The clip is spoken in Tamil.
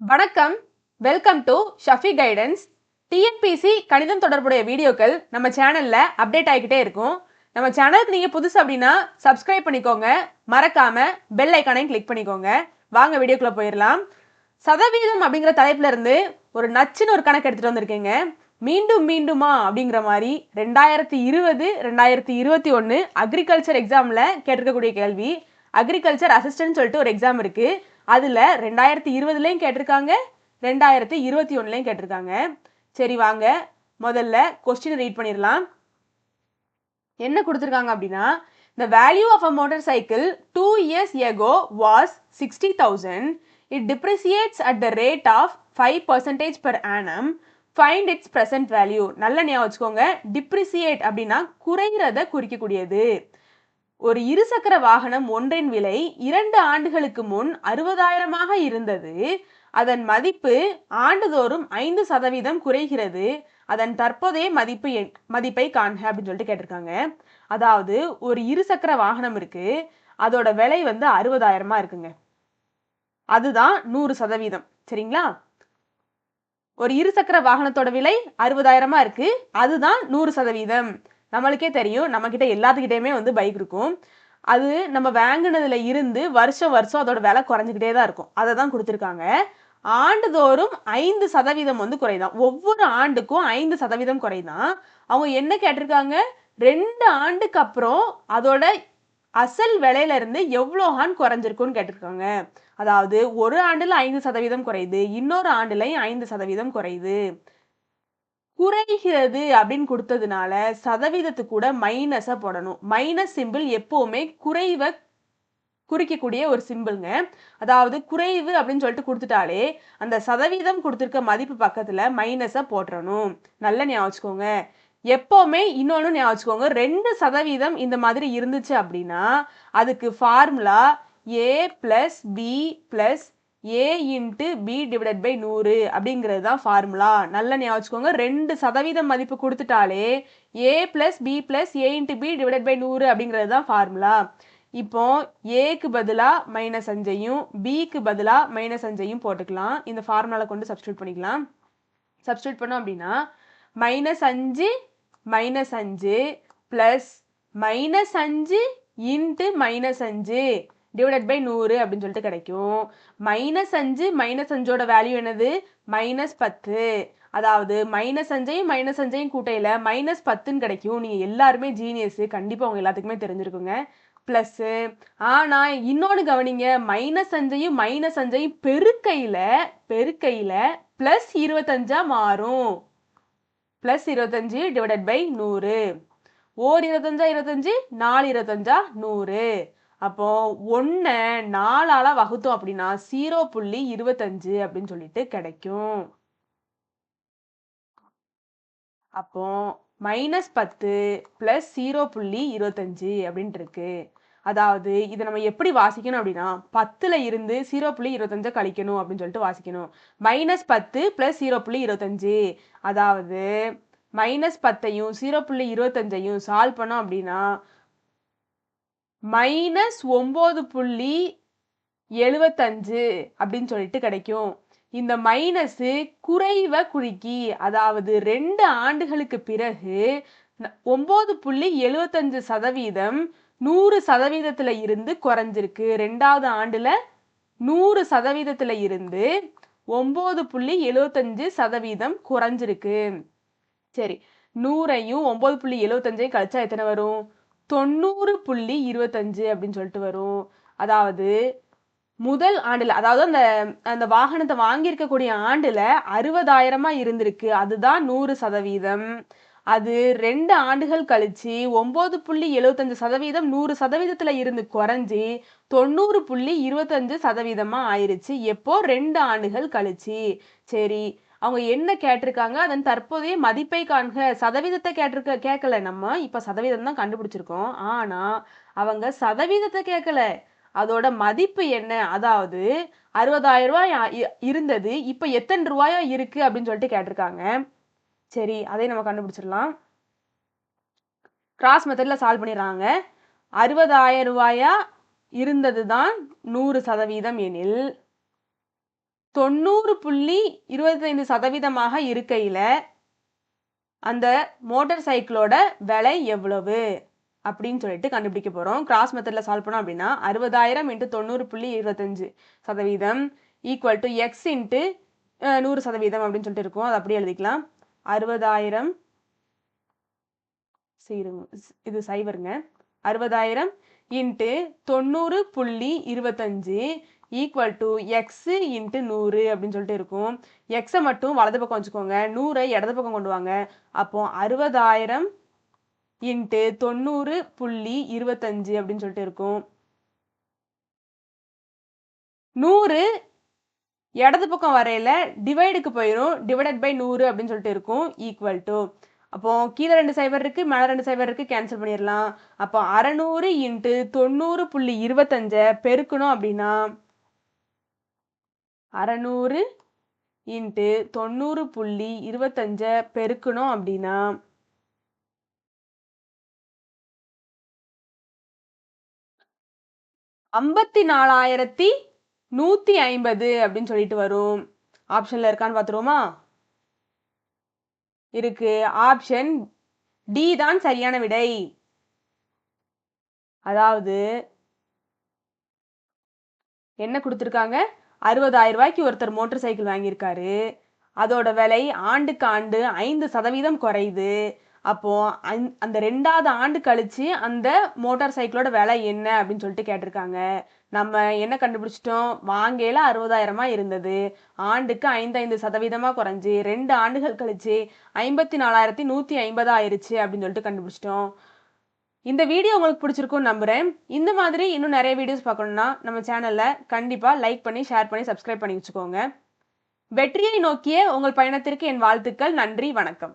வணக்கம். Welcome to Shafi guidance TNPSC கணிதம் தொடர்புடைய வீடியோக்கள் நம்ம சேனலில் அப்டேட் ஆகிக்கிட்டே இருக்கும். நம்ம சேனலுக்கு நீங்கள் புதுசு அப்படின்னா சப்ஸ்கிரைப் பண்ணிக்கோங்க. மறக்காமல் பெல் ஐக்கானையும் கிளிக் பண்ணிக்கோங்க. வாங்க வீடியோக்குள்ளே போயிடலாம். சதவீதம் அப்படிங்கிற தலைப்புல இருந்து ஒரு நச்சுன்னு ஒரு கணக்கு எடுத்துகிட்டு வந்திருக்கேங்க. மீண்டும் மீண்டுமா அப்படிங்கிற மாதிரி ரெண்டாயிரத்தி இருபது ரெண்டாயிரத்தி இருபத்தி ஒன்று அக்ரிகல்ச்சர் எக்ஸாமில் கேட்டிருக்கக்கூடிய கேள்வி. அக்ரிகல்ச்சர் அசிஸ்டன்ட் சொல்லிட்டு ஒரு எக்ஸாம் இருக்குது அதில் ரெண்டாயிரத்தி இருபதுலேயும் கேட்டிருக்காங்க ரெண்டாயிரத்தி இருபத்தி ஒன்றுலையும் கேட்டிருக்காங்க. சரி வாங்க. முதல்ல கொஸ்டின் ரீட் பண்ணிடலாம். என்ன கொடுத்துருக்காங்க அப்படின்னா the value of a motorcycle two years ago was 60000 it depreciates at the rate of 5 percentage per annum. Find its present value. நல்ல ஞாபகம் வச்சுக்கோங்க. டிப்ரிசியேட் அப்படின்னா குறைகிறத குறிக்கக்கூடியது. ஒரு இருசக்கர வாகனம் ஒன்றின் விலை இரண்டு ஆண்டுகளுக்கு முன் அறுபதாயிரமாக இருந்தது. அதன் மதிப்பு ஆண்டுதோறும் ஐந்து சதவீதம் குறைகிறது. அதன் தற்போதைய மதிப்பு எ- மதிப்பை காண்க அப்படின்னு சொல்லிட்டு கேட்டிருக்காங்க. அதாவது ஒரு இருசக்கர வாகனம் இருக்கு. அதோட விலை வந்து அறுபதாயிரமா இருக்குங்க. அதுதான் நூறு சதவீதம். சரிங்களா? ஒரு இருசக்கர வாகனத்தோட விலை அறுபதாயிரமா இருக்கு. அதுதான் நூறு சதவீதம். நம்மளுக்கே தெரியும். நம்மக்கிட்ட எல்லாத்துக்கிட்டேயுமே வந்து பைக் இருக்கும். அது நம்ம வாங்கினதுல இருந்து வருஷம் வருஷம் அதோட விலை குறைஞ்சிக்கிட்டே தான் இருக்கும். அதை தான் கொடுத்துருக்காங்க. ஆண்டுதோறும் ஐந்து சதவீதம் வந்து குறைதான். ஒவ்வொரு ஆண்டுக்கும் ஐந்து சதவீதம் குறைதான். அவங்க என்ன கேட்டிருக்காங்க? ரெண்டு ஆண்டுக்கு அப்புறம் அதோட அசல் விலையில இருந்து எவ்வளோ ஆண்டு குறைஞ்சிருக்குன்னு கேட்டிருக்காங்க. அதாவது ஒரு ஆண்டில் ஐந்து சதவீதம் குறையுது. இன்னொரு ஆண்டுலையும் ஐந்து சதவீதம் குறையுது. குறைகிறது அப்படின்னு கொடுத்ததுனால சதவீதத்து கூட மைனஸை போடணும். மைனஸ் சிம்பிள் எப்போவுமே குறைவை குறிக்கக்கூடிய ஒரு சிம்பிள்ங்க அதாவது குறைவு அப்படின்னு சொல்லிட்டு கொடுத்துட்டாலே அந்த சதவீதம் கொடுத்துருக்க மதிப்பு பக்கத்தில் மைனஸை போட்டுறணும். நல்ல ஞாபகம் வச்சுக்கோங்க. இன்னொன்று ஞாபகம் வச்சுக்கோங்க. ரெண்டு சதவீதம் இந்த மாதிரி இருந்துச்சு அப்படின்னா அதுக்கு formula A plus B plus A into B divided by நூறு அப்படிங்கிறது தான் ஃபார்முலா நல்ல ஞாபகம் வச்சுக்கோங்க. ரெண்டு சதவீதம் மதிப்பு கொடுத்துட்டாலே A plus B plus A into B divided by நூறு அப்படிங்கிறது தான் ஃபார்முலா இப்போ ஏக்கு பதிலாக மைனஸ் அஞ்சையும் பிக்கு பதிலாக மைனஸ் அஞ்சையும் போட்டுக்கலாம். இந்த ஃபார்முலாவில் கொண்டு சப்ஸ்டியூட் பண்ணிக்கலாம். சப்ஸ்டியூட் பண்ணோம் அப்படின்னா மைனஸ் அஞ்சு மைனஸ் அஞ்சு ப்ளஸ் மைனஸ் அஞ்சு இன்ட்டு மைனஸ் அஞ்சு. டிவைடட் பை நூறு அப்படின்னு சொல்லிட்டு கிடைக்கும். மைனஸ் அஞ்சு மைனஸ் அஞ்சோட வேல்யூ என்னது? மைனஸ் பத்து. அதாவது மைனஸ் அஞ்சையும் மைனஸ் அஞ்சையும் கூட்டையில் மைனஸ் பத்துன்னு கிடைக்கும். நீங்கள் எல்லாருமே ஜீனியஸு கண்டிப்பாக உங்கள் எல்லாத்துக்குமே தெரிஞ்சிருக்குங்க. ப்ளஸ்ஸு ஆனால் இன்னொன்று கவனிங்க. மைனஸ் அஞ்சையும் மைனஸ் அஞ்சையும் பெருக்கையில் பெருக்கையில் ப்ளஸ் இருபத்தஞ்சா மாறும். ப்ளஸ் இருபத்தஞ்சு டிவைடட் பை நூறு. ஓர் இருபத்தஞ்சா இருபத்தஞ்சு நாலு இருபத்தஞ்சா நூறு. அப்போ ஒன்றை நாலால் வகுத்தோம் அப்படின்னா ஜீரோ புள்ளி இருபத்தஞ்சு அப்படின்னு சொல்லிட்டு கிடைக்கும். அப்போ மைனஸ் பத்து ப்ளஸ் ஜீரோ புள்ளி இருபத்தஞ்சு அப்படின்ட்டு இருக்கு. அதாவது இதை நம்ம எப்படி வாசிக்கணும் அப்படின்னா பத்தில் இருந்து ஜீரோ புள்ளி இருபத்தஞ்சை கழிக்கணும் அப்படின்னு சொல்லிட்டு வாசிக்கணும். மைனஸ் பத்து ப்ளஸ் ஜீரோ புள்ளி இருபத்தஞ்சு. அதாவது மைனஸ் பத்தையும் ஜீரோ புள்ளி இருபத்தஞ்சையும் சால்வ் பண்ணோம் அப்படின்னா மைனஸ் ஒம்பது புள்ளி எழுபத்தஞ்சு அப்படின்னு சொல்லிட்டு கிடைக்கும். இந்த மைனஸு குறைவை குறிக்கி அதாவது ரெண்டு ஆண்டுகளுக்கு பிறகு ஒம்பது புள்ளி எழுபத்தஞ்சு சதவீதம் நூறு சதவீதத்தில் இருந்து குறைஞ்சிருக்கு. ரெண்டாவது ஆண்டில் நூறு சதவீதத்தில் இருந்து ஒம்பது புள்ளி எழுவத்தஞ்சு சதவீதம் குறைஞ்சிருக்கு. சரி நூறையும் ஒம்பது புள்ளி எழுபத்தஞ்சையும் கழிச்சா எத்தனை வரும்? தொண்ணூறு புள்ளி இருபத்தஞ்சு அப்படின்னு சொல்லிட்டு வரும். அதாவது முதல் ஆண்டில் அதாவது அந்த அந்த வாகனத்தை வாங்கியிருக்கக்கூடிய ஆண்டில் அறுபதாயிரமா இருந்திருக்கு. அதுதான் நூறு சதவீதம். அது ரெண்டு ஆண்டுகள் கழிச்சு ஒம்பது புள்ளி எழுவத்தஞ்சு சதவீதம் நூறு சதவீதத்தில் இருந்து குறைஞ்சி தொண்ணூறு புள்ளி இருபத்தஞ்சு சதவீதமாக ஆயிடுச்சு எப்போ? ரெண்டு ஆண்டுகள் கழிச்சு. சரி அவங்க என்ன கேட்டிருக்காங்க அதன் தற்போதைய மதிப்பை காண்க. சதவீதத்தை கேட்டிருக்க கேட்கல. நம்ம இப்போ சதவீதம் தான் கண்டுபிடிச்சிருக்கோம். ஆனால் அவங்க சதவீதத்தை கேட்கல. அதோட மதிப்பு என்ன? அதாவது அறுபதாயிரம் ரூபாய் இ- இருந்தது. இப்போ எத்தனை ரூபாயா இருக்கு அப்படின்னு சொல்லிட்டு கேட்டிருக்காங்க. சரி அதை நம்ம கண்டுபிடிச்சிடலாம். கிராஸ் மெத்தடில் சால்வ் பண்ணிடுறாங்க. அறுபதாயிரம் ரூபாயா இருந்தது தான் நூறு சதவீதம் எனில் தொண்ணூறு புள்ளி இருபத்தைந்து சதவீதமாக இருக்கையில் அந்த மோட்டார் சைக்கிளோட விலை எவ்வளவு அப்படின்னு சொல்லிட்டு கண்டுபிடிக்க போகிறோம் கிராஸ் மெத்தடில் சால்வ் பண்ணோம் அப்படின்னா அறுபதாயிரம் இன்ட்டு தொண்ணூறு புள்ளி இருபத்தஞ்சு சதவீதம் ஈக்குவல் டு எக்ஸ் இன்ட்டு நூறு சதவீதம் அப்படின்னு சொல்லிட்டு இருக்கும். அதை அப்படியே எழுதிக்கலாம். அறுபதாயிரம் செய்யுங்க இது சைவருங்க அறுபதாயிரம் இன்ட்டு தொண்ணூறு புள்ளி இருபத்தஞ்சு ஈக்குவல் டு எக்ஸு இன்ட்டு நூறு அப்படின்னு சொல்லிட்டு இருக்கும். எக்ஸை மட்டும் வலது பக்கம் வச்சுக்கோங்க. நூறை இடது பக்கம் கொண்டு வாங்க. அப்போ அறுபதாயிரம் இன்ட்டு தொண்ணூறு புள்ளி இருபத்தஞ்சு அப்படின்னு சொல்லிட்டு இருக்கும். நூறு இடது பக்கம் வரையில டிவைடுக்கு போயிடும் டிவைடட் பை நூறு அப்படின்னு சொல்லிட்டு இருக்கும். ஈக்குவல் டு அப்போ கீழே ரெண்டு சைபர் இருக்கு மேலே ரெண்டு சைபர் இருக்கு கேன்சல் பண்ணிடலாம். அப்போ அறநூறு இன்ட்டு தொண்ணூறு புள்ளி இருபத்தஞ்சை பெருக்கணும் அப்படின்னா அறநூறு இன்ட்டு தொண்ணூறு புள்ளி இருபத்தஞ்சை பெருக்கணும் அப்படின்னா ஐம்பத்தி நாலாயிரத்தி நூற்றி ஐம்பது அப்படின்னு சொல்லிட்டு வரும். ஆப்ஷனில் இருக்கான்னு பார்த்துருவோமா? இருக்கு. ஆப்ஷன் டி தான் சரியான விடை. அதாவது என்ன கொடுத்துருக்காங்க? அறுபதாயிரம் ரூபாய்க்கு ஒருத்தர் மோட்டர் சைக்கிள் வாங்கியிருக்காரு. அதோட விலை ஆண்டுக்கு ஆண்டு ஐந்து சதவீதம் குறையுது. அப்போ அந் அந்த ரெண்டாவது ஆண்டு கழிச்சு அந்த மோட்டார் சைக்கிளோட விலை என்ன அப்படின்னு சொல்லிட்டு கேட்டிருக்காங்க. நம்ம என்ன கண்டுபிடிச்சிட்டோம்? வாங்கையில அறுபதாயிரமா இருந்தது. ஆண்டுக்கு ஐந்து ஐந்து சதவீதமா குறைஞ்சி ரெண்டு ஆண்டுகள் கழிச்சு ஐம்பத்தி நாலாயிரத்தி நூத்தி ஐம்பதாயிருச்சு அப்படின்னு சொல்லிட்டு கண்டுபிடிச்சிட்டோம். இந்த வீடியோ உங்களுக்கு பிடிச்சிருக்கும்னு நம்புகிறேன் இந்த மாதிரி இன்னும் நிறைய வீடியோஸ் பார்க்கணும்னா நம்ம சேனலை கண்டிப்பாக லைக் பண்ணி ஷேர் பண்ணி சப்ஸ்கிரைப் பண்ணி வச்சுக்கோங்க. வெற்றியை நோக்கிய உங்கள் பயணத்திற்கு என் வாழ்த்துக்கள். நன்றி வணக்கம்.